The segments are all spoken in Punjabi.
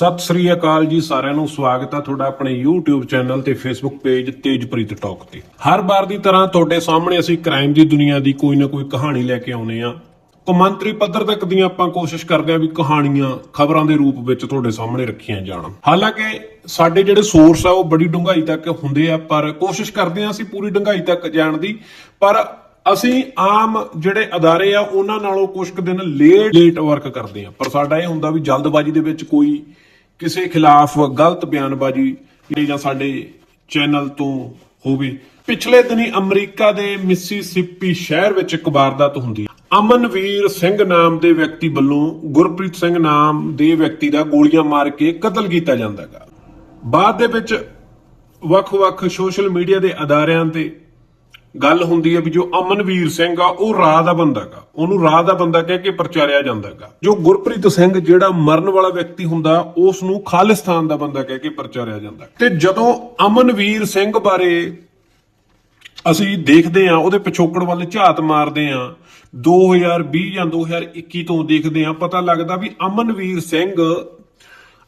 ਸਤਿ ਸ੍ਰੀ ਅਕਾਲ ਜੀ, ਸਾਰਿਆਂ ਨੂੰ ਸਵਾਗਤ ਆ ਤੁਹਾਡਾ ਆਪਣੇ YouTube ਚੈਨਲ ਤੇ Facebook ਪੇਜ ਤੇਜਪ੍ਰੀਤ ਟਾਕ ਤੇ। ਹਰ ਵਾਰ ਦੀ ਤਰ੍ਹਾਂ ਤੁਹਾਡੇ ਸਾਹਮਣੇ ਅਸੀਂ ਕ੍ਰਾਈਮ ਦੀ ਦੁਨੀਆ ਦੀ ਕੋਈ ਨਾ ਕੋਈ ਕਹਾਣੀ ਲੈ ਕੇ ਆਉਨੇ ਆ ਕੌਮਾਂਤਰੀ ਪੱਧਰ ਤੱਕ ਦੀਆਂ ਆਪਾਂ ਕੋਸ਼ਿਸ਼ ਕਰਦੇ ਆ ਵੀ ਕਹਾਣੀਆਂ ਖਬਰਾਂ ਦੇ ਰੂਪ ਵਿੱਚ ਤੁਹਾਡੇ ਸਾਹਮਣੇ ਰੱਖੀਆਂ ਜਾਣ। ਹਾਲਾਂਕਿ ਸਾਡੇ ਜਿਹੜੇ ਸੋਰਸ ਆ ਉਹ ਬੜੀ ਡੂੰਘਾਈ ਤੱਕ ਹੁੰਦੇ ਆ, ਪਰ ਕੋਸ਼ਿਸ਼ ਕਰਦੇ ਆ ਅਸੀਂ ਪੂਰੀ ਡੂੰਘਾਈ ਤੱਕ ਜਾਣ ਦੀ। ਪਰ ਅਸੀਂ ਆਮ ਜਿਹੜੇ ਅਦਾਰੇ ਆ, ਉਹਨਾਂ ਨਾਲੋਂ ਕੁਝ ਕੁ ਦਿਨ ਲੇਟ ਲੇਟ ਵਰਕ ਕਰਦੇ ਆ ਪਰ ਸਾਡਾ ਇਹ ਹੁੰਦਾ ਵੀ ਜਲਦਬਾਜ਼ੀ ਦੇ ਵਿੱਚ ਕੋਈ ਕਿਸੇ ਖਿਲਾਫ ਗਲਤ ਬਿਆਨਬਾਜ਼ੀ ਜਾਂ ਸਾਡੇ ਚੈਨਲ ਤੋਂ ਹੋਵੇ। ਪਿਛਲੇ ਦਿਨੀ ਅਮਰੀਕਾ ਦੇ ਮਿਸੀਸਿਪੀ ਸ਼ਹਿਰ ਵਿੱਚ ਇੱਕ ਵਾਰਦਾਤ ਹੁੰਦੀ ਅਮਨਵੀਰ ਸਿੰਘ ਨਾਮ ਦੇ ਵਿਅਕਤੀ ਵੱਲੋਂ ਗੁਰਪ੍ਰੀਤ ਸਿੰਘ ਨਾਮ ਦੇ ਵਿਅਕਤੀ ਦਾ ਗੋਲੀਆਂ ਮਾਰ ਕੇ ਕਤਲ ਕੀਤਾ ਜਾਂਦਾ ਹੈਗਾ। ਬਾਅਦ ਦੇ ਵਿੱਚ ਵੱਖ-ਵੱਖ ਸੋਸ਼ਲ ਮੀਡੀਆ ਦੇ ਅਦਾਰਿਆਂ ਤੇ ਗੱਲ ਹੁੰਦੀ ਹੈ ਵੀ ਜੋ ਅਮਨਵੀਰ ਸਿੰਘ ਆ, ਉਹ ਰਾਹ ਦਾ ਬੰਦਾ ਹੈਗਾ ਉਹਨੂੰ ਰਾਹ ਦਾ ਬੰਦਾ ਕਹਿ ਕੇ ਪ੍ਰਚਾਰਿਆ ਜਾਂਦਾ ਹੈਗਾ ਜੋ ਗੁਰਪ੍ਰੀਤ ਸਿੰਘ ਜਿਹੜਾ ਮਰਨ ਵਾਲਾ ਵਿਅਕਤੀ ਹੁੰਦਾ ਉਸ ਨੂੰ ਖਾਲਿਸਤਾਨ ਦਾ ਬੰਦਾ ਕਹਿ ਕੇ ਪ੍ਰਚਾਰਿਆ ਜਾਂਦਾ ਤੇ ਜਦੋਂ ਅਮਨਵੀਰ ਸਿੰਘ ਬਾਰੇ ਅਸੀਂ ਦੇਖਦੇ ਆ ਉਹਦੇ ਪਿਛੋਕੜ ਵੱਲ ਝਾਤ ਮਾਰਦੇ ਆ 2020 ਜਾਂ 2021 ਤੋਂ ਦੇਖਦੇ ਆ ਪਤਾ ਲੱਗਦਾ ਵੀ ਅਮਨਵੀਰ ਸਿੰਘ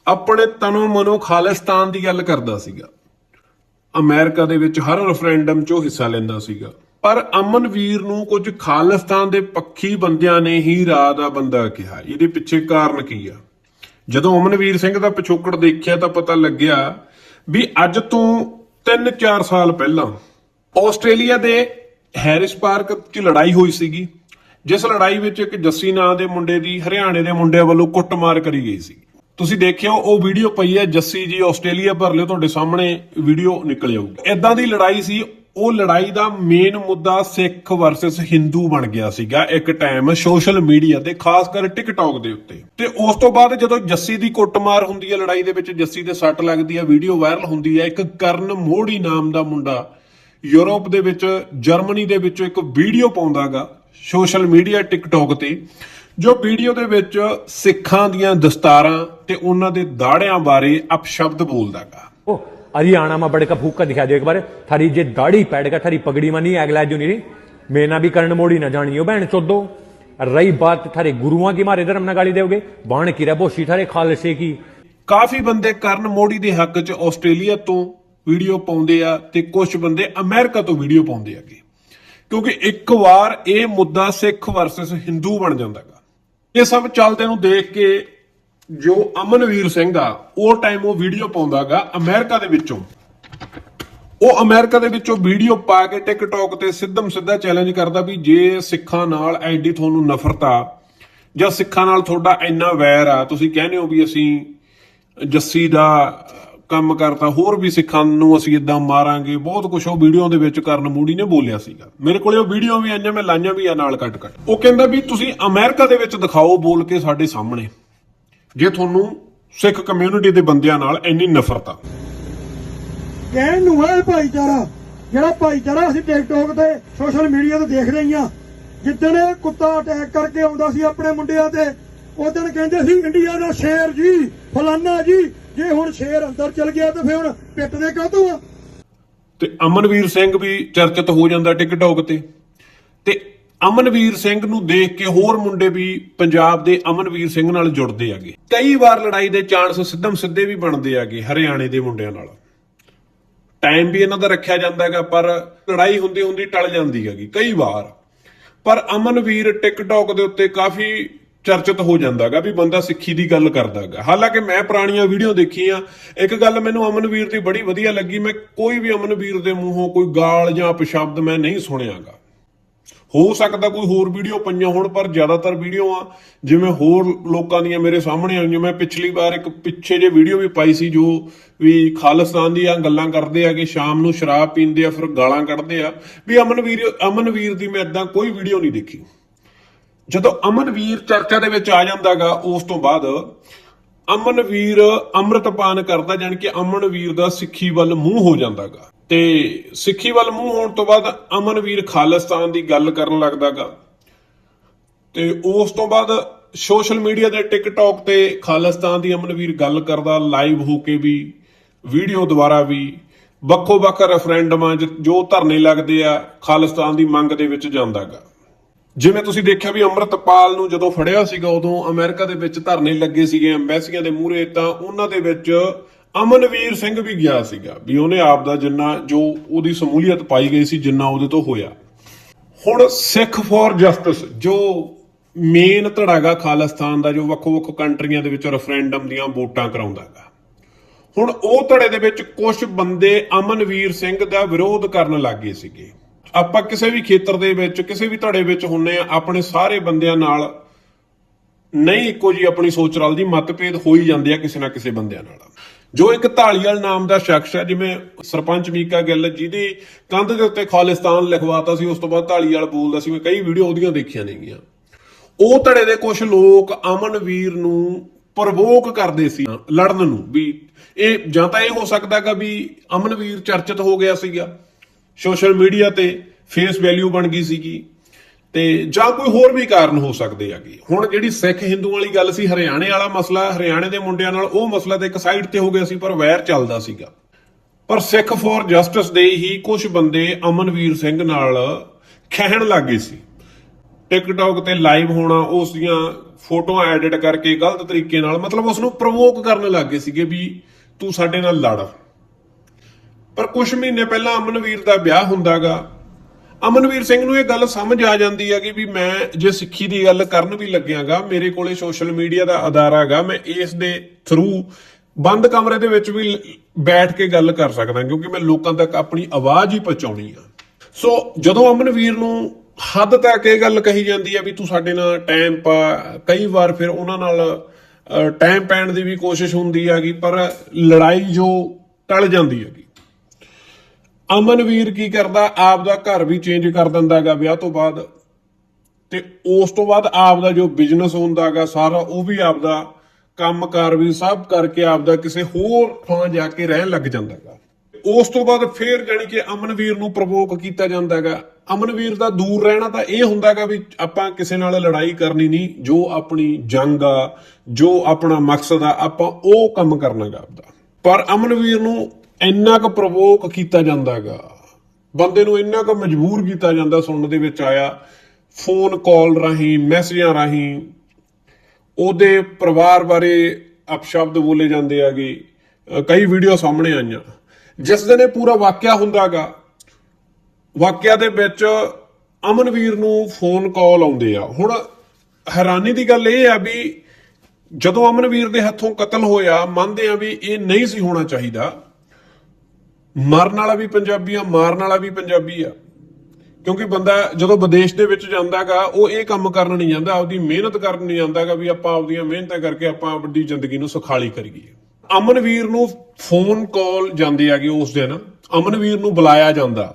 ਆਪਣੇ ਤਨੋਂ ਮਨੋਂ ਖਾਲਿਸਤਾਨ ਦੀ ਗੱਲ ਕਰਦਾ ਸੀਗਾ। ਅਮਰੀਕਾ ਦੇ ਵਿੱਚ ਹਰ ਰੈਫਰੈਂਡਮ 'ਚ ਉਹ ਹਿੱਸਾ ਲੈਂਦਾ ਸੀਗਾ। ਪਰ ਅਮਨਵੀਰ ਨੂੰ ਕੁਝ ਖਾਲਿਸਤਾਨ ਦੇ ਪੱਖੀ ਬੰਦਿਆਂ ਨੇ ਹੀ ਰਾਹ ਦਾ ਬੰਦਾ ਕਿਹਾ। ਇਹਦੇ ਪਿੱਛੇ ਕਾਰਨ ਕੀ ਆ? ਜਦੋਂ ਅਮਨਵੀਰ ਸਿੰਘ ਦਾ ਪਿਛੋਕੜ ਦੇਖਿਆ ਤਾਂ ਪਤਾ ਲੱਗਿਆ ਵੀ ਅੱਜ ਤੋਂ 3-4 ਸਾਲ ਪਹਿਲਾਂ ਆਸਟ੍ਰੇਲੀਆ ਦੇ ਹੈਰਿਸ ਪਾਰਕ 'ਚ ਲੜਾਈ ਹੋਈ ਸੀਗੀ, ਜਿਸ ਲੜਾਈ ਵਿੱਚ ਇੱਕ ਜੱਸੀ ਨਾਂ ਦੇ ਮੁੰਡੇ ਦੀ, ਹਰਿਆਣੇ ਦੇ ਮੁੰਡਿਆਂ ਵੱਲੋਂ ਕੁੱਟਮਾਰ ਕਰੀ ਗਈ ਸੀ। ਤੁਸੀਂ ਦੇਖਿਓ, ਉਹ ਵੀਡੀਓ ਪਈ ਹੈ, ਜੱਸੀ ਜੀ ਆਸਟ੍ਰੇਲੀਆ ਭਰ ਲਿਓ, ਤੁਹਾਡੇ ਸਾਹਮਣੇ ਵੀਡੀਓ ਨਿਕਲ ਆਊਗੀ। ਇਦਾਂ ਦੀ ਲੜਾਈ ਸੀ, ਉਹ ਲੜਾਈ ਦਾ ਮੇਨ ਮੁੱਦਾ ਸਿੱਖ ਵਰਸਸ ਹਿੰਦੂ ਬਣ ਗਿਆ ਸੀਗਾ, ਇੱਕ ਟਾਈਮ ਸੋਸ਼ਲ ਮੀਡੀਆ ਤੇ, ਖਾਸ ਕਰ ਟਿਕਟੌਕ ਦੇ ਉੱਤੇ। ਤੇ ਉਸ ਤੋਂ ਬਾਅਦ ਜਦੋਂ ਜੱਸੀ ਦੀ ਕੁੱਟਮਾਰ ਹੁੰਦੀ ਹੈ ਲੜਾਈ ਦੇ ਵਿੱਚ, ਜੱਸੀ ਦੇ ਸੱਟ ਲੱਗਦੀ ਹੈ ਵੀਡੀਓ ਵਾਇਰਲ ਹੁੰਦੀ ਹੈ, ਇੱਕ ਕਰਨ ਮੋੜੀ ਨਾਮ ਦਾ ਮੁੰਡਾ ਯੂਰਪ ਦੇ ਵਿੱਚ, ਜਰਮਨੀ ਦੇ ਵਿੱਚ ਇੱਕ ਵੀਡੀਓ ਪਾਉਂਦਾਗਾ ਸੋਸ਼ਲ ਮੀਡੀਆ ਟਿਕਟੌਕ ਤੇ। ਜੋ ਵੀਡੀਓ ਦੇ ਵਿੱਚ ਸਿੱਖਾਂ ਦੀਆਂ ਦਸਤਾਰਾਂ ਤੇ ਉਹਨਾਂ ਦੇ ਦਾੜਿਆਂ ਬਾਰੇ ਅਪਸ਼ਬਦ ਬੋਲਦਾਗਾ ओ हरियाणा में बड़े का फूक का दिखा दो एक बार थारी जे दाढ़ी पैड का थारी पगड़ी में नहीं अगला जो नहीं मेना भी कर्ण मोड़ी ना जानी हो बहन चोदो रही बात थारे गुरुओं की मारे धर्म ना गाली दोगे बाण की रबोशी थारे खालसे की ਕਾਫੀ ਬੰਦੇ ਕਰਨ ਮੋੜੀ ਦੇ ਹੱਕ 'ਚ ਆਸਟ੍ਰੇਲੀਆ ਤੋਂ ਵੀਡੀਓ ਪਾਉਂਦੇ ਆ ਤੇ ਕੁਝ ਬੰਦੇ ਅਮਰੀਕਾ ਤੋਂ ਵੀਡੀਓ ਪਾਉਂਦੇ ਆਗੇ ਕਿਉਂਕਿ ਇੱਕ ਵਾਰ ਇਹ ਮੁੱਦਾ ਸਿੱਖ ਵਰਸਸ ਹਿੰਦੂ ਬਣ ਜਾਂਦਾਗਾ ਇਹ ਸਭ ਚੱਲਦੇ ਨੂੰ ਦੇਖ ਕੇ ਜੋ ਅਮਨਵੀਰ ਸਿੰਘ ਆ, ਉਹ ਟਾਈਮ ਉਹ ਵੀਡੀਓ ਪਾਉਂਦਾਗਾ ਅਮਰੀਕਾ ਦੇ ਵਿੱਚੋਂ। ਉਹ ਅਮਰੀਕਾ ਦੇ ਵਿੱਚੋਂ ਵੀਡੀਓ ਪਾ ਕੇ ਟਿਕਟੌਕ ਤੇ ਸਿੱਧਮ ਸਿੱਧਾ ਚੈਲੰਜ ਕਰਦਾ ਵੀ ਜੇ ਸਿੱਖਾਂ ਨਾਲ ਐਡੀ ਤੁਹਾਨੂੰ ਨਫ਼ਰਤ ਆ, ਜਾਂ ਸਿੱਖਾਂ ਨਾਲ ਤੁਹਾਡਾ ਇੰਨਾ ਵੈਰ ਆ, ਤੁਸੀਂ ਕਹਿੰਦੇ ਹੋ ਵੀ ਅਸੀਂ ਜੱਸੀ ਦਾ ਕੰਮ ਕਰਤਾ, ਹੋਰ ਵੀ ਸਿੱਖਾਂ ਨੂੰ ਅਸੀਂ ਇਦਾਂ ਮਾਰਾਂਗੇ। ਬਹੁਤ ਕੁਝ ਉਹ ਵੀਡੀਓ ਦੇ ਵਿੱਚ ਕਰਨ ਮੂੜੀ ਨੇ ਬੋਲਿਆ ਸੀਗਾ। ਮੇਰੇ ਕੋਲੇ ਉਹ ਵੀਡੀਓ ਵੀ ਆਈਆਂ, ਮੈਂ ਲਾਈਆਂ ਵੀ ਆ ਨਾਲ ਕੱਟ ਕੱਟ। ਉਹ ਕਹਿੰਦਾ ਵੀ ਤੁਸੀਂ ਅਮਰੀਕਾ ਦੇ ਵਿੱਚ ਦਿਖਾਓ ਬੋਲ ਕੇ ਸਾਡੇ ਸਾਹਮਣੇ, ਜੇ ਤੁਹਾਨੂੰ ਸਿੱਖ ਕਮਿਊਨਿਟੀ ਦੇ ਬੰਦਿਆਂ ਨਾਲ ਇੰਨੀ ਨਫ਼ਰਤ ਆ। ਕਹਿਣ ਨੂੰ ਹੈ ਭਾਈਚਾਰਾ, ਜਿਹੜਾ ਭਾਈਚਾਰਾ ਅਸੀਂ ਟਿਕਟੋਕ ਤੇ ਸੋਸ਼ਲ ਮੀਡੀਆ ਤੇ ਦੇਖ ਰਹੇ ਹਾਂ। ਜਿੱਦਣ ਇਹ ਕੁੱਤਾ ਅਟੈਕ ਕਰਕੇ ਆਉਂਦਾ ਸੀ ਆਪਣੇ ਮੁੰਡਿਆਂ ਤੇ ਉਦੋਂ ਕਹਿੰਦੇ ਸੀ ਇੰਡੀਆ ਦਾ ਸ਼ੇਰ ਜੀ, ਫਲਾਨਾ ਜੀ ਜੇ ਹੁਣ ਸ਼ੇਰ ਅੰਦਰ ਚਲ ਗਿਆ ਤਾਂ ਫਿਰ ਹੁਣ ਪਿੱਟਦੇ ਕਾਹਤੋਂ ਆ? ਤੇ ਅਮਨਵੀਰ ਸਿੰਘ ਵੀ ਚਰਚਿਤ ਹੋ ਜਾਂਦਾ ਟਿਕਟੌਕ ਤੇ। ਤੇ ਅਮਨਵੀਰ ਸਿੰਘ ਨੂੰ ਦੇਖ ਕੇ ਹੋਰ ਮੁੰਡੇ ਵੀ ਪੰਜਾਬ ਦੇ ਅਮਨਵੀਰ ਸਿੰਘ ਨਾਲ ਜੁੜਦੇ ਆਗੇ ਕਈ ਵਾਰ ਲੜਾਈ ਦੇ ਚਾਂਸ ਸਿੱਧਮ ਸਿੱਧੇ ਵੀ ਬਣਦੇ ਆਗੇ ਹਰਿਆਣੇ ਦੇ ਮੁੰਡਿਆਂ ਨਾਲ। ਟਾਈਮ ਵੀ ਇਹਨਾਂ ਦਾ ਰੱਖਿਆ ਜਾਂਦਾ ਹੈਗਾ, ਪਰ ਲੜਾਈ ਹੁੰਦੀ ਹੁੰਦੀ ਟਲ ਜਾਂਦੀ ਹੈਗੀ ਕਈ ਵਾਰ। ਪਰ ਅਮਨਵੀਰ ਟਿਕਟੌਕ ਦੇ ਉੱਤੇ ਕਾਫੀ ਚਰਚਿਤ ਹੋ ਜਾਂਦਾ ਹੈਗਾ ਵੀ ਬੰਦਾ ਸਿੱਖੀ ਦੀ ਗੱਲ ਕਰਦਾ ਹੈਗਾ ਹਾਲਾਂਕਿ ਮੈਂ ਪੁਰਾਣੀਆਂ ਵੀਡੀਓ ਦੇਖੀਆਂ। ਇੱਕ ਗੱਲ ਮੈਨੂੰ ਅਮਨਵੀਰ ਦੀ ਬੜੀ ਵਧੀਆ ਲੱਗੀ। ਮੈਂ ਕੋਈ ਵੀ ਅਮਨਵੀਰ ਦੇ ਮੂੰਹੋਂ ਕੋਈ ਗਾਲ ਜਾਂ ਅਪਸ਼ਬਦ ਮੈਂ ਨਹੀਂ ਸੁਣਿਆਗਾ। ਹੋ ਸਕਦਾ ਕੋਈ ਹੋਰ ਵੀਡੀਓ ਪਈਆਂ ਹੋਣ, ਪਰ ਜ਼ਿਆਦਾਤਰ ਵੀਡੀਓਆਂ ਜਿਵੇਂ ਹੋਰ ਲੋਕਾਂ ਦੀਆਂ ਮੇਰੇ ਸਾਹਮਣੇ ਆਈਆਂ। ਮੈਂ ਪਿਛਲੀ ਵਾਰ ਇੱਕ ਪਿੱਛੇ ਜੇ ਵੀਡੀਓ ਵੀ ਪਾਈ ਸੀ, ਜੋ ਵੀ ਖਾਲਿਸਤਾਨ ਦੀਆਂ ਗੱਲਾਂ ਕਰਦੇ ਆ ਕਿ ਸ਼ਾਮ ਨੂੰ ਸ਼ਰਾਬ ਪੀਂਦੇ ਆ, ਫਿਰ ਗਾਲਾਂ ਕੱਢਦੇ ਆ। ਵੀ ਅਮਨਵੀਰ ਅਮਨਵੀਰ ਦੀ ਮੈਂ ਇਦਾਂ ਕੋਈ ਵੀਡੀਓ ਨਹੀਂ ਦੇਖੀ। ਜਦੋਂ ਅਮਨਵੀਰ ਚਰਚਾ ਦੇ ਵਿੱਚ ਆ ਜਾਂਦਾਗਾ, ਉਸ ਤੋਂ ਬਾਅਦ ਅਮਨਵੀਰ ਅੰਮ੍ਰਿਤਪਾਨ ਕਰਦਾ, ਜਾਣੀ ਕਿ ਅਮਨਵੀਰ ਦਾ ਸਿੱਖੀ ਵੱਲ ਮੂੰਹ ਹੋ ਜਾਂਦਾਗਾ। ਤੇ ਸਿੱਖੀ ਵੱਲ ਮੂੰਹ ਹੋਣ ਤੋਂ ਬਾਅਦ ਅਮਨਵੀਰ ਖਾਲਿਸਤਾਨ ਦੀ ਗੱਲ ਕਰਨ ਲੱਗਦਾਗਾ। ਤੇ ਉਸ ਤੋਂ ਬਾਅਦ ਸੋਸ਼ਲ ਮੀਡੀਆ ਤੇ ਟਿਕਟੌਕ ਤੇ ਖਾਲਿਸਤਾਨ ਦੀ ਅਮਨਵੀਰ ਗੱਲ ਕਰਦਾ, ਲਾਈਵ ਹੋ ਕੇ ਵੀ, ਵੀਡੀਓ ਦੁਆਰਾ ਵੀ ਵੱਖੋ ਵੱਖ ਰੈਫਰੈਂਡਮਾਂ ਜੋ ਧਰਨੇ ਲੱਗਦੇ ਆ, ਖਾਲਿਸਤਾਨ ਦੀ ਮੰਗ ਦੇ ਵਿੱਚ ਜਾਂਦਾਗਾ। ਜਿਵੇਂ ਤੁਸੀਂ ਦੇਖਿਆ ਵੀ ਅੰਮ੍ਰਿਤਪਾਲ ਨੂੰ ਜਦੋਂ ਫੜਿਆ ਸੀਗਾ, ਉਦੋਂ ਅਮਰੀਕਾ ਦੇ ਵਿੱਚ ਧਰਨੇ ਲੱਗੇ ਸੀਗੇ, ਐਮਬੈਸੀਆਂ ਦੇ ਮੂਹਰੇ, ਤਾਂ ਉਹਨਾਂ ਦੇ ਵਿੱਚ ਅਮਨਵੀਰ ਸਿੰਘ ਵੀ ਗਿਆ ਸੀਗਾ ਵੀ ਉਹਨੇ ਆਪ ਦਾ ਜਿੰਨਾ ਜੋ ਉਹਦੀ ਸਮੂਲੀਅਤ ਪਾਈ ਗਈ ਸੀ, ਜਿੰਨਾ ਉਹਦੇ ਤੋਂ ਹੋਇਆ। ਹੁਣ ਸਿੱਖ ਫॉर ਜਸਟਿਸ, ਜੋ ਮੇਨ ਧੜਾਗਾ ਖਾਲਿਸਤਾਨ ਦਾ, ਜੋ ਵੱਖੋ-ਵੱਖ ਕੰਟਰੀਆਂ ਦੇ ਵਿੱਚ ਰੈਫਰੈਂਡਮ ਦੀਆਂ ਵੋਟਾਂ ਕਰਾਉਂਦਾਗਾ ਹੁਣ ਉਹ ਧੜੇ ਦੇ ਵਿੱਚ ਕੁਝ ਬੰਦੇ ਅਮਨਵੀਰ ਸਿੰਘ ਦਾ ਵਿਰੋਧ ਕਰਨ ਲੱਗੇ ਸੀਗੇ। ਆਪਾਂ ਕਿਸੇ ਵੀ ਖੇਤਰ ਦੇ ਵਿੱਚ, ਕਿਸੇ ਵੀ ਧੜੇ ਵਿੱਚ ਹੁੰਨੇ ਆ, ਆਪਣੇ ਸਾਰੇ ਬੰਦਿਆਂ ਨਾਲ ਨਹੀਂ ਇੱਕੋ ਜੀ ਆਪਣੀ ਸੋਚ ਰਲਦੀ, ਮਤਭੇਦ ਹੋ ਹੀ ਜਾਂਦੇ ਆ ਕਿਸੇ ਨਾ ਕਿਸੇ ਬੰਦਿਆਂ ਨਾਲ। ਜੋ ਇੱਕ ਢਾਲੀਵਾਲ ਨਾਮ ਦਾ ਸ਼ਖਸ ਹੈ, ਜਿਵੇਂ ਸਰਪੰਚ ਮੀਕਾ ਗਿੱਲ, ਜਿਹਦੀ ਕੰਧ ਦੇ ਉੱਤੇ ਖਾਲਿਸਤਾਨ ਲਿਖਵਾਤਾ ਸੀ, ਉਸ ਤੋਂ ਬਾਅਦ ਢਾਲੀਵਾਲ ਬੋਲਦਾ ਸੀ, ਮੈਂ ਕਈ ਵੀਡੀਓ ਉਹਦੀਆਂ ਦੇਖੀਆਂ ਨੇਗੀਆਂ। ਉਹ ਧੜੇ ਦੇ ਕੁਝ ਲੋਕ ਅਮਨਵੀਰ ਨੂੰ ਪ੍ਰਵੋਕ ਕਰਦੇ ਸੀ, ਲੜਨ ਨੂੰ, ਵੀ ਇਹ ਜਾਂ ਤਾਂ ਇਹ ਹੋ ਸਕਦਾਗਾ ਵੀ ਅਮਨਵੀਰ ਚਰਚਿਤ ਹੋ ਗਿਆ ਸੀਗਾ। ਸੋਸ਼ਲ ਮੀਡੀਆ ਤੇ ਫੇਸ ਵੈਲਿਊ ਬਣ ਗਈ ਸੀਗੀ। ਤੇ ਜਾਂ ਕੋਈ ਹੋਰ ਵੀ ਕਾਰਨ ਹੋ ਸਕਦੇ ਆਗੇ ਹੁਣ ਜਿਹੜੀ ਸਿੱਖ ਹਿੰਦੂ ਵਾਲੀ ਗੱਲ ਸੀ, ਹਰਿਆਣੇ ਵਾਲਾ ਮਸਲਾ, ਹਰਿਆਣੇ ਦੇ ਮੁੰਡਿਆਂ ਨਾਲ ਉਹ ਮਸਲਾ ਤੇ ਇੱਕ ਸਾਈਡ ਤੇ ਹੋ ਗਿਆ ਸੀ, ਪਰ ਵੈਰ ਚੱਲਦਾ ਸੀਗਾ। ਪਰ ਸਿੱਖ ਫੋਰ ਜਸਟਿਸ ਦੇ ਹੀ ਕੁਝ ਬੰਦੇ ਅਮਨਵੀਰ ਸਿੰਘ ਨਾਲ ਖਹਿਣ ਲੱਗ ਗਏ ਸੀ। ਟਿਕਟੌਕ ਤੇ ਲਾਈਵ ਹੋਣਾ, ਉਸ ਦੀਆਂ ਫੋਟੋਆਂ ਐਡਿਟ ਕਰਕੇ ਗਲਤ ਤਰੀਕੇ ਨਾਲ, ਮਤਲਬ ਉਸ ਨੂੰ ਪ੍ਰੋਵੋਕ ਕਰਨ ਗਏ ਸੀਗੇ ਵੀ ਤੂੰ ਸਾਡੇ ਨਾਲ ਲੜ। ਪਰ ਕੁਝ ਮਹੀਨੇ ਪਹਿਲਾਂ ਅਮਨਵੀਰ ਦਾ ਵਿਆਹ ਹੁੰਦਾਗਾ। ਅਮਨਵੀਰ ਸਿੰਘ ਨੂੰ ਇਹ ਗੱਲ ਸਮਝ ਆ ਜਾਂਦੀ ਹੈ ਕਿ ਵੀ ਮੈਂ ਜੇ ਸਿੱਖੀ ਦੀ ਗੱਲ ਕਰਨ ਵੀ ਲੱਗਿਆਗਾ, ਮੇਰੇ ਕੋਲੇ ਸੋਸ਼ਲ ਮੀਡੀਆ ਦਾ ਅਦਾਰਾਗਾ, ਮੈਂ ਇਸ ਦੇ ਥਰੂ ਬੰਦ ਕਮਰੇ ਦੇ ਵਿੱਚ ਵੀ ਬੈਠ ਕੇ ਗੱਲ ਕਰ ਸਕਦਾ, ਕਿਉਂਕਿ ਮੈਂ ਲੋਕਾਂ ਤੱਕ ਆਪਣੀ ਆਵਾਜ਼ ਹੀ ਪਹੁੰਚਾਉਣੀ ਆ। ਸੋ ਜਦੋਂ ਅਮਨਵੀਰ ਨੂੰ ਹੱਦ ਤੱਕ ਇਹ ਗੱਲ ਕਹੀ ਜਾਂਦੀ ਹੈ ਵੀ ਤੂੰ ਸਾਡੇ ਨਾਲ ਟਾਈਮ ਪਾ, ਕਈ ਵਾਰ ਫਿਰ ਉਹਨਾਂ ਨਾਲ ਟਾਈਮ ਪੈਣ ਦੀ ਵੀ ਕੋਸ਼ਿਸ਼ ਹੁੰਦੀ ਹੈਗੀ ਪਰ ਲੜਾਈ ਜੋ ਟਲ ਜਾਂਦੀ ਹੈਗੀ ਅਮਨਵੀਰ ਕੀ ਕਰਦਾ? ਆਪ ਦਾ ਘਰ ਵੀ ਚੇਂਜ ਕਰ ਦਿੰਦਾਗਾ ਵਿਆਹ ਤੋਂ ਬਾਅਦ। ਤੇ ਉਸ ਤੋਂ ਬਾਅਦ ਆਪ ਦਾ ਜੋ ਬਿਜ਼ਨਸ ਹੁੰਦਾਗਾ ਸਾਰਾ, ਉਹ ਵੀ ਆਪ ਦਾ ਕੰਮਕਾਰ ਵੀ ਸਭ ਕਰਕੇ ਆਪ ਦਾ ਕਿਸੇ ਹੋਰ ਥਾਂ ਜਾ ਕੇ ਰਹਿਣ ਲੱਗ ਜਾਂਦਾਗਾ ਉਸ ਤੋਂ ਬਾਅਦ ਫੇਰ ਜਾਣੀ ਕਿ ਅਮਨਵੀਰ ਨੂੰ ਪ੍ਰਵੋਕ ਕੀਤਾ ਜਾਂਦਾਗਾ ਅਮਨਵੀਰ ਦਾ ਦੂਰ ਰਹਿਣਾ ਤਾਂ ਇਹ ਹੁੰਦਾਗਾ ਵੀ ਆਪਾਂ ਕਿਸੇ ਨਾਲ ਲੜਾਈ ਕਰਨੀ ਨਹੀਂ, ਜੋ ਆਪਣੀ ਜੰਗ ਆ, ਜੋ ਆਪਣਾ ਮਕਸਦ ਆ, ਆਪਾਂ ਉਹ ਕੰਮ ਕਰਨਾਗਾ ਆਪਦਾ। ਪਰ ਅਮਨਵੀਰ ਨੂੰ ਇੰਨਾ ਕੁ ਪ੍ਰਵੋਕ ਕੀਤਾ ਜਾਂਦਾ ਜਾਂਦਾਗਾ ਬੰਦੇ ਨੂੰ ਇੰਨਾ ਕੁ ਮਜਬੂਰ ਕੀਤਾ ਜਾਂਦਾ ਸੁਣਨ ਦੇ ਵਿੱਚ ਆਇਆ। ਫੋਨ ਕਾਲ ਰਾਹੀਂ ਮੈਸੇਜਾਂ ਰਾਹੀਂ, ਉਹਦੇ ਪਰਿਵਾਰ ਬਾਰੇ ਅਪਸ਼ਬਦ ਬੋਲੇ ਜਾਂਦੇ ਆਗੇ ਕਈ ਵੀਡੀਓ ਸਾਹਮਣੇ ਆਈਆਂ। ਜਿਸ ਦਿਨ ਇਹ ਪੂਰਾ ਵਾਕਿਆ ਹੁੰਦਾਗਾ ਵਾਕਿਆ ਦੇ ਵਿੱਚ ਅਮਨਵੀਰ ਨੂੰ ਫੋਨ ਕਾਲ ਆਉਂਦੇ ਆ। ਹੁਣ ਹੈਰਾਨੀ ਦੀ ਗੱਲ ਇਹ ਆ ਵੀ ਜਦੋਂ ਅਮਨਵੀਰ ਦੇ ਹੱਥੋਂ ਕਤਲ ਹੋਇਆ, ਮੰਨਦੇ ਆ ਵੀ ਇਹ ਨਹੀਂ ਸੀ ਹੋਣਾ ਚਾਹੀਦਾ। ਮਰਨ ਵਾਲਾ ਵੀ ਪੰਜਾਬੀ ਆ, ਮਾਰਨ ਵਾਲਾ ਵੀ ਪੰਜਾਬੀ ਆ। ਕਿਉਂਕਿ ਬੰਦਾ ਜਦੋਂ ਵਿਦੇਸ਼ ਦੇ ਵਿੱਚ ਜਾਂਦਾਗਾ ਉਹ ਇਹ ਕੰਮ ਕਰਨ ਨਹੀਂ ਜਾਂਦਾ, ਆਪਦੀ ਮਿਹਨਤ ਕਰਨ ਨਹੀਂ ਜਾਂਦਾਗਾ ਵੀ ਆਪਾਂ ਆਪਦੀਆਂ ਮਿਹਨਤਾਂ ਕਰਕੇ ਆਪਾਂ ਵੱਡੀ ਜ਼ਿੰਦਗੀ ਨੂੰ ਸੁਖਾਲੀ ਕਰੀਏ। ਅਮਨਵੀਰ ਨੂੰ ਫੋਨ ਕਾਲ ਜਾਂਦੀ ਹੈਗੀ ਉਸ ਦਿਨ। ਅਮਨਵੀਰ ਨੂੰ ਬੁਲਾਇਆ ਜਾਂਦਾ।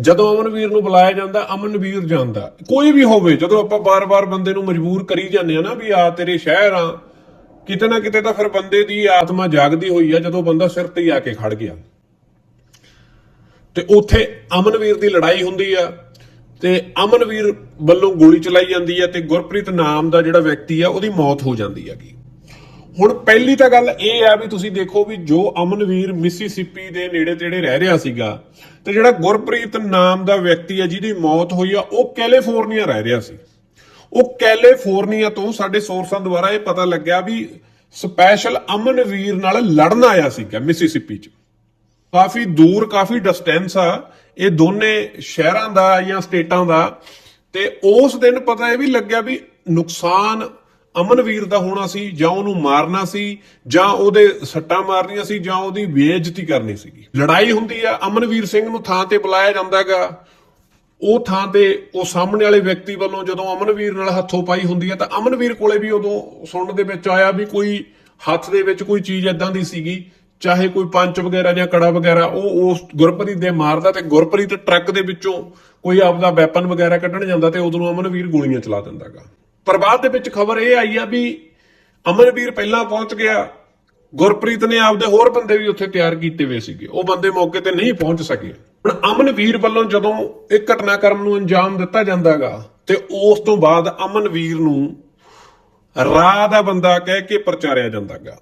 ਜਦੋਂ ਅਮਨਵੀਰ ਨੂੰ ਬੁਲਾਇਆ ਜਾਂਦਾ, ਅਮਨਵੀਰ ਜਾਂਦਾ। ਕੋਈ ਵੀ ਹੋਵੇ, ਜਦੋਂ ਆਪਾਂ ਬਾਰ-ਬਾਰ ਬੰਦੇ ਨੂੰ ਮਜਬੂਰ ਕਰੀ ਜਾਂਦੇ ਆ ਨਾ ਵੀ ਆ ਤੇਰੇ ਸ਼ਹਿਰ ਆ, ਕਿਤੇ ਨਾ ਕਿਤੇ ਤਾਂ ਫਿਰ ਬੰਦੇ ਦੀ ਆਤਮਾ ਜਾਗਦੀ ਹੋਈ ਆ, ਜਦੋਂ ਬੰਦਾ ਸਿਰ ਤੇ ਹੀ ਆ ਕੇ ਖੜ ਗਿਆ। ਤੇ ਉੱਥੇ ਅਮਨਵੀਰ ਦੀ ਲੜਾਈ ਹੁੰਦੀ ਆ, ਤੇ ਅਮਨਵੀਰ ਵੱਲੋਂ ਗੋਲੀ ਚਲਾਈ ਜਾਂਦੀ ਹੈ ਤੇ ਗੁਰਪ੍ਰੀਤ ਨਾਮ ਦਾ ਜਿਹੜਾ ਵਿਅਕਤੀ ਆ, ਉਹਦੀ ਮੌਤ ਹੋ ਜਾਂਦੀ ਹੈਗੀ ਹੁਣ ਪਹਿਲੀ ਤਾਂ ਗੱਲ ਇਹ ਆ ਵੀ ਤੁਸੀਂ ਦੇਖੋ ਵੀ ਜੋ ਅਮਨਵੀਰ ਮਿਸੀਸਿਪੀ ਦੇ ਨੇੜੇ ਤੇੜੇ ਰਹਿ ਰਿਹਾ ਸੀਗਾ, ਤੇ ਜਿਹੜਾ ਗੁਰਪ੍ਰੀਤ ਨਾਮ ਦਾ ਵਿਅਕਤੀ ਆ, ਜਿਹਦੀ ਮੌਤ ਹੋਈ ਆ, ਉਹ ਕੈਲੀਫੋਰਨੀਆ ਰਹਿ ਰਿਹਾ ਸੀ। ਉਹ ਕੈਲੀਫੋਰਨੀਆ ਤੋਂ ਸਾਡੇ ਸੋਰਸਾਂ ਦੁਆਰਾ ਇਹ ਪਤਾ ਲੱਗਿਆ ਵੀ ਸਪੈਸ਼ਲ ਅਮਨਵੀਰ ਨਾਲ ਲੜਨ ਆਇਆ ਸੀਗਾ ਮਿਸੀਸਿਪੀ 'ਚ। ਕਾਫੀ ਦੂਰ, ਕਾਫੀ ਡਿਸਟੈਂਸ ਆ। ਇਹ ਦੋਨੇ ਸ਼ਹਿਰਾਂ ਦਾ ਜਾਂ ਸਟੇਟਾਂ ਦਾ। ਤੇ ਉਸ ਦਿਨ ਪਤਾ ਇਹ ਵੀ ਲੱਗਿਆ ਵੀ ਨੁਕਸਾਨ ਅਮਨਵੀਰ ਦਾ ਹੋਣਾ ਸੀ, ਜਾਂ ਉਹਨੂੰ ਮਾਰਨਾ ਸੀ, ਜਾਂ ਉਹਦੇ ਸੱਟਾਂ ਮਾਰਨੀਆਂ ਸੀ, ਜਾਂ ਉਹਦੀ ਬੇਇੱਜ਼ਤੀ ਕਰਨੀ ਸੀਗੀ। ਲੜਾਈ ਹੁੰਦੀ ਆ, ਅਮਨਵੀਰ ਸਿੰਘ ਨੂੰ ਥਾਂ ਤੇ ਬੁਲਾਇਆ ਜਾਂਦਾ ਜਾਂਦਾਗਾ ਉਹ ਥਾਂ ਤੇ ਉਹ ਸਾਹਮਣੇ ਵਾਲੇ ਵਿਅਕਤੀ ਵੱਲੋਂ ਜਦੋਂ ਅਮਨਵੀਰ ਨਾਲ ਹੱਥੋਂ ਪਾਈ ਹੁੰਦੀ ਹੈ ਤਾਂ ਅਮਨਵੀਰ ਕੋਲੇ ਵੀ ਉਦੋਂ ਸੁਣਨ ਦੇ ਵਿੱਚ ਆਇਆ ਵੀ ਕੋਈ ਹੱਥ ਦੇ ਵਿੱਚ ਕੋਈ ਚੀਜ਼ ਇਦਾਂ ਦੀ ਸੀਗੀ ਚਾਹੇ ਕੋਈ ਪੰਚ ਵਗੈਰਾ ਜਾਂ ਕੜਾ ਵਗੈਰਾ, ਉਹ ਉਸ ਗੁਰਪ੍ਰੀਤ ਦੇ ਮਾਰਦਾ ਤੇ ਗੁਰਪ੍ਰੀਤ ਟਰੱਕ ਦੇ ਵਿੱਚੋਂ ਕੋਈ ਆਪਦਾ ਵੈਪਨ ਵਗੈਰਾ ਕੱਢਣ ਜਾਂਦਾ ਤੇ ਉਦੋਂ ਅਮਨਵੀਰ ਗੋਲੀਆਂ ਚਲਾ ਦਿੰਦਾਗਾ ਪਰ ਬਾਅਦ ਦੇ ਵਿੱਚ ਖਬਰ ਇਹ ਆਈ ਆ ਵੀ ਅਮਨਵੀਰ ਪਹਿਲਾਂ ਪਹੁੰਚ ਗਿਆ, ਗੁਰਪ੍ਰੀਤ ਨੇ ਆਪਦੇ ਹੋਰ ਬੰਦੇ ਵੀ ਉੱਥੇ ਤਿਆਰ ਕੀਤੇ ਹੋਏ ਸੀਗੇ। ਉਹ ਬੰਦੇ ਮੌਕੇ ਤੇ ਨਹੀਂ ਪਹੁੰਚ ਸਕੇ। ਹੁਣ ਅਮਨਵੀਰ ਵੱਲੋਂ ਜਦੋਂ ਇਹ ਘਟਨਾਕ੍ਰਮ ਨੂੰ ਅੰਜਾਮ ਦਿੱਤਾ ਜਾਂਦਾਗਾ ਤੇ ਉਸ ਤੋਂ ਬਾਅਦ ਅਮਨਵੀਰ ਨੂੰ ਰਾਹ ਦਾ ਬੰਦਾ ਕਹਿ ਕੇ ਪ੍ਰਚਾਰਿਆ ਜਾਂਦਾਗਾ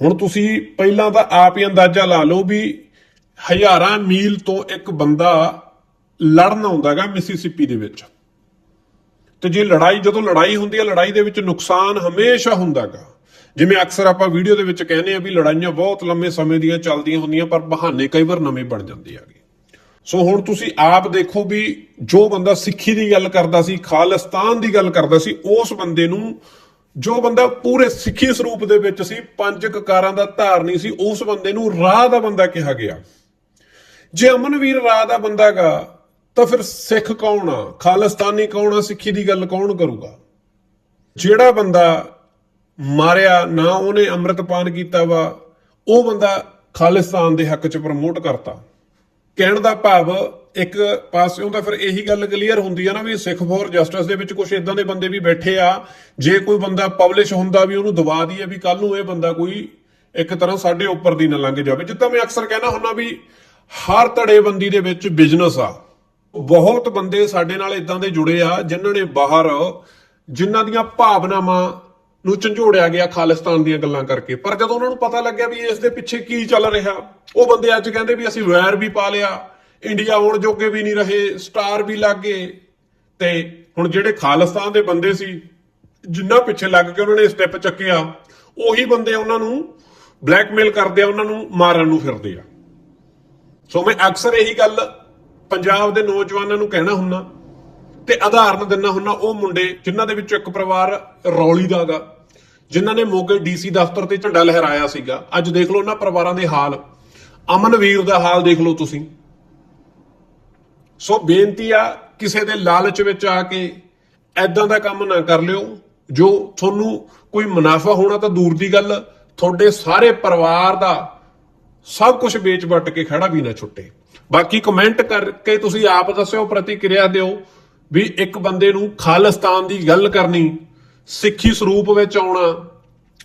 ਹੁਣ ਤੁਸੀਂ ਪਹਿਲਾਂ ਤਾਂ ਆਪ ਹੀ ਅੰਦਾਜ਼ਾ ਲਾ ਲਓ ਵੀ ਹਜ਼ਾਰਾਂ ਮੀਲ ਤੋਂ ਇੱਕ ਬੰਦਾ ਲੜਨ ਆਉਂਦਾਗਾ ਮਿਸੀਸਿਪੀ ਦੇ ਵਿੱਚ। ਤੇ ਜੇ ਲੜਾਈ, ਜਦੋਂ ਲੜਾਈ ਹੁੰਦੀ ਹੈ, ਲੜਾਈ ਦੇ ਵਿੱਚ ਨੁਕਸਾਨ ਹਮੇਸ਼ਾ ਹੁੰਦਾਗਾ ਜਿਵੇਂ ਅਕਸਰ ਆਪਾਂ ਵੀਡੀਓ ਦੇ ਵਿੱਚ ਕਹਿੰਦੇ ਆ ਵੀ ਲੜਾਈਆਂ ਬਹੁਤ ਲੰਮੇ ਸਮੇਂ ਦੀਆਂ ਚੱਲਦੀਆਂ ਹੁੰਦੀਆਂ, ਪਰ ਬਹਾਨੇ ਕਈ ਵਾਰ ਨਵੇਂ ਬਣ ਜਾਂਦੇ ਆਗੇ ਸੋ ਹੁਣ ਤੁਸੀਂ ਆਪ ਦੇਖੋ ਵੀ ਜੋ ਬੰਦਾ ਸਿੱਖੀ ਦੀ ਗੱਲ ਕਰਦਾ ਸੀ, ਖਾਲਿਸਤਾਨ ਦੀ ਗੱਲ ਕਰਦਾ ਸੀ, ਉਸ ਬੰਦੇ ਨੂੰ ਜੋ ਬੰਦਾ ਪੂਰੇ ਸਿੱਖੀ ਸਰੂਪ ਦੇ ਵਿੱਚ ਸੀ, ਪੰਜ ਕਕਾਰਾਂ ਦਾ ਧਾਰਨੀ ਸੀ, ਉਸ ਬੰਦੇ ਨੂੰ ਰਾਹ ਦਾ ਬੰਦਾ ਕਿਹਾ ਗਿਆ। ਜੇ ਅਮਨਵੀਰ ਰਾਹ ਦਾ ਬੰਦਾਗਾ ਤਾਂ ਫਿਰ ਸਿੱਖ ਕੌਣ ਆ? ਖਾਲਿਸਤਾਨੀ ਕੌਣ ਆ? ਸਿੱਖੀ ਦੀ ਗੱਲ ਕੌਣ ਕਰੂਗਾ? ਜਿਹੜਾ ਬੰਦਾ ਮਾਰਿਆ, ਨਾ ਉਹਨੇ ਅੰਮ੍ਰਿਤਪਾਨ ਕੀਤਾ ਵਾ, ਉਹ ਬੰਦਾ ਖਾਲਿਸਤਾਨ ਦੇ ਹੱਕ 'ਚ ਪ੍ਰਮੋਟ ਕਰਤਾ। ਕਹਿਣ ਦਾ ਭਾਵ ਇੱਕ ਪਾਸਿਓਂ ਤਾਂ ਫਿਰ ਇਹੀ ਗੱਲ ਕਲੀਅਰ ਹੁੰਦੀ ਆ ਨਾ ਵੀ ਸਿੱਖ ਫੋਰ ਜਸਟਿਸ ਦੇ ਵਿੱਚ ਕੁਝ ਇਦਾਂ ਦੇ ਬੰਦੇ ਵੀ ਬੈਠੇ ਆ, ਜੇ ਕੋਈ ਬੰਦਾ ਪਬਲਿਸ਼ ਹੁੰਦਾ ਵੀ ਉਹਨੂੰ ਦਬਾ ਦਈਏ ਵੀ ਕੱਲ ਨੂੰ ਇਹ ਬੰਦਾ ਕੋਈ ਇੱਕ ਤਰ੍ਹਾਂ ਸਾਡੇ ਉੱਪਰ ਦੀ ਨਾ ਲੰਘ ਜਾਵੇ। ਜਿੱਦਾਂ ਮੈਂ ਅਕਸਰ ਕਹਿਣਾ ਹੁੰਦਾ ਵੀ ਹਰ ਧੜੇਬੰਦੀ ਦੇ ਵਿੱਚ ਬਿਜ਼ਨਸ ਆ। ਬਹੁਤ ਬੰਦੇ ਸਾਡੇ ਨਾਲ ਇਦਾਂ ਦੇ ਜੁੜੇ ਆ ਜਿਨ੍ਹਾਂ ਨੇ ਬਾਹਰ ਜਿਨ੍ਹਾਂ ਦੀਆਂ ਭਾਵਨਾਵਾਂ ਨੂੰ ਝੰਜੋੜਿਆ ਗਿਆ ਖਾਲਿਸਤਾਨ ਦੀਆਂ ਗੱਲਾਂ ਕਰਕੇ। ਪਰ ਜਦੋਂ ਉਹਨਾਂ ਨੂੰ ਪਤਾ ਲੱਗਿਆ ਵੀ ਇਸ ਦੇ ਪਿੱਛੇ ਕੀ ਚੱਲ ਰਿਹਾ, ਉਹ ਬੰਦੇ ਅੱਜ ਕਹਿੰਦੇ ਵੀ ਅਸੀਂ ਵੈਰ ਵੀ ਪਾ ਲਿਆ, ਇੰਡੀਆ ਆਉਣ ਜੋਗੇ ਵੀ ਨਹੀਂ ਰਹੇ, ਸਟਾਰ ਵੀ ਲੱਗ ਗਏ। ਤੇ ਹੁਣ ਜਿਹੜੇ ਖਾਲਿਸਤਾਨ ਦੇ ਬੰਦੇ ਸੀ, ਜਿੰਨਾ ਪਿੱਛੇ ਲੱਗ ਕੇ ਉਹਨਾਂ ਨੇ ਸਟੈਪ ਚੱਕਿਆ, ਉਹੀ ਬੰਦੇ ਉਹਨਾਂ ਨੂੰ ਬਲੈਕਮੇਲ ਕਰਦੇ ਆ, ਉਹਨਾਂ ਨੂੰ ਮਾਰਨ ਨੂੰ ਫਿਰਦੇ ਆ। ਸੋ ਮੈਂ ਅਕਸਰ ਇਹੀ ਗੱਲ ਪੰਜਾਬ ਦੇ ਨੌਜਵਾਨਾਂ ਨੂੰ ਕਹਿਣਾ ਹੁੰਨਾ, ਤੇ ਉਦਾਹਰਨ ਦਿੰਨਾ ਹੁੰਨਾ, ਉਹ ਮੁੰਡੇ ਜਿਨ੍ਹਾਂ ਦੇ ਵਿੱਚੋਂ ਇੱਕ ਪਰਿਵਾਰ ਰੌਲੀ ਦਾਗਾ ਜਿਨ੍ਹਾਂ ਨੇ ਮੋਗੇ ਡੀਸੀ ਦਫ਼ਤਰ ਤੇ ਝੰਡਾ ਲਹਿਰਾਇਆ ਸੀਗਾ। ਅੱਜ ਦੇਖ ਲਓ ਉਹਨਾਂ ਪਰਿਵਾਰਾਂ ਦੇ ਹਾਲ। ਅਮਨਵੀਰ ਦਾ ਹਾਲ ਦੇਖ ਲਓ ਤੁਸੀਂ। ਸੋ ਬੇਨਤੀ ਆ, ਕਿਸੇ ਦੇ ਲਾਲਚ ਵਿੱਚ ਆ ਕੇ ਐਦਾਂ ਦਾ ਕੰਮ ਨਾ ਕਰ ਲਿਓ। ਜੋ ਤੁਹਾਨੂੰ ਕੋਈ ਮੁਨਾਫਾ ਹੋਣਾ ਤਾਂ ਦੂਰ ਦੀ ਗੱਲ, ਤੁਹਾਡੇ ਸਾਰੇ ਪਰਿਵਾਰ ਦਾ ਸਭ ਕੁਝ ਵੇਚ ਵੱਟ ਕੇ ਖੜਾ ਵੀ ਨਾ ਛੁੱਟੇ। ਬਾਕੀ ਕਮੈਂਟ ਕਰਕੇ ਤੁਸੀਂ ਆਪ ਦੱਸਿਓ, ਪ੍ਰਤੀਕਿਰਿਆ ਦਿਓ ਵੀ ਇੱਕ ਬੰਦੇ ਨੂੰ ਖਾਲਿਸਤਾਨ ਦੀ ਗੱਲ ਕਰਨੀ ਸਿੱਖੀ ਸਰੂਪ ਵਿੱਚ ਆਉਣਾ,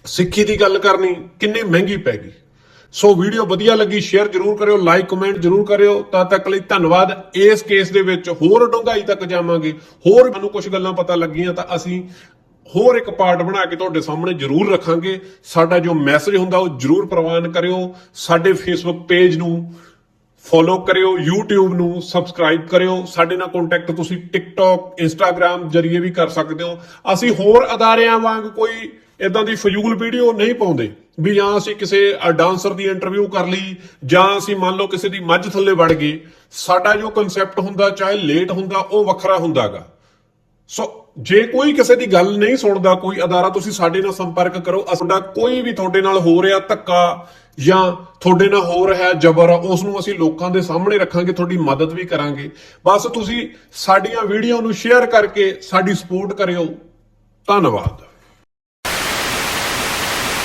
ਸਿੱਖੀ ਦੀ ਗੱਲ ਕਰਨੀ ਕਿੰਨੀ ਮਹਿੰਗੀ ਪੈ ਗਈ। ਸੋ ਵੀਡੀਓ ਵਧੀਆ ਲੱਗੀ ਸ਼ੇਅਰ ਜਰੂਰ ਕਰਿਓ ਲਾਈਕ ਕਮੈਂਟ ਜਰੂਰ ਕਰਿਓ। ਤਦ ਤੱਕ ਲਈ ਧੰਨਵਾਦ। ਇਸ ਕੇਸ ਦੇ ਵਿੱਚ ਹੋਰ ਡੂੰਘਾਈ ਤੱਕ ਜਾਵਾਂਗੇ। ਹੋਰ ਮੈਨੂੰ ਕੁਝ ਗੱਲਾਂ ਪਤਾ ਲੱਗੀਆਂ ਤਾਂ ਅਸੀਂ ਹੋਰ ਇੱਕ ਪਾਰਟ ਬਣਾ ਕੇ ਤੁਹਾਡੇ ਸਾਹਮਣੇ ਜਰੂਰ ਰੱਖਾਂਗੇ। ਸਾਡਾ ਜੋ ਮੈਸੇਜ ਹੁੰਦਾ ਉਹ ਜਰੂਰ ਪ੍ਰਵਾਨ ਕਰਿਓ। ਸਾਡੇ ਫੇਸਬੁੱਕ ਪੇਜ ਨੂੰ ਫੋਲੋ ਕਰਿਓ, YouTube ਨੂੰ ਸਬਸਕ੍ਰਾਈਬ ਕਰਿਓ। ਸਾਡੇ ਨਾਲ ਕੰਟੈਕਟ ਤੁਸੀਂ TikTok, Instagram ਜਰੀਏ ਵੀ ਕਰ ਸਕਦੇ ਹੋ। ਅਸੀਂ ਹੋਰ ਅਦਾਰਿਆਂ ਵਾਂਗ ਕੋਈ ਇਦਾਂ ਦੀ ਫਜ਼ੂਲ ਵੀਡੀਓ ਨਹੀਂ ਪਾਉਂਦੇ ਵੀ ਜਾਂ ਅਸੀਂ ਕਿਸੇ ਡਾਂਸਰ ਦੀ ਇੰਟਰਵਿਊ ਕਰ ਲਈ ਜਾਂ ਅਸੀਂ ਮੰਨ ਲਓ ਕਿਸੇ ਦੀ ਮੱਝ ਥੱਲੇ ਵੜ ਗਏ ਸਾਡਾ ਜੋ ਕਨਸੈਪਟ ਹੁੰਦਾ, ਚਾਹੇ ਲੇਟ ਹੁੰਦਾ, ਉਹ ਵੱਖਰਾ ਹੁੰਦਾਗਾ। ਸੋ ਜੇ ਕੋਈ ਕਿਸੇ ਦੀ ਗੱਲ ਨਹੀਂ ਸੁਣਦਾ, ਕੋਈ ਅਦਾਰਾ, ਤੁਸੀਂ ਸਾਡੇ ਨਾਲ ਸੰਪਰਕ ਕਰੋ। ਅਸਾਡਾ ਕੋਈ ਵੀ ਤੁਹਾਡੇ ਨਾਲ ਹੋ ਰਿਹਾ ਧੱਕਾ ਜਾਂ ਤੁਹਾਡੇ ਨਾਲ ਹੋ ਰਿਹਾ ਜ਼ਬਰ, ਉਸ ਨੂੰ ਅਸੀਂ ਲੋਕਾਂ ਦੇ ਸਾਹਮਣੇ ਰੱਖਾਂਗੇ, ਤੁਹਾਡੀ ਮਦਦ ਵੀ ਕਰਾਂਗੇ। ਬਸ ਤੁਸੀਂ ਸਾਡੀਆਂ ਵੀਡੀਓ ਨੂੰ ਸ਼ੇਅਰ ਕਰਕੇ ਸਾਡੀ ਸਪੋਰਟ ਕਰਿਓ। ਧੰਨਵਾਦ।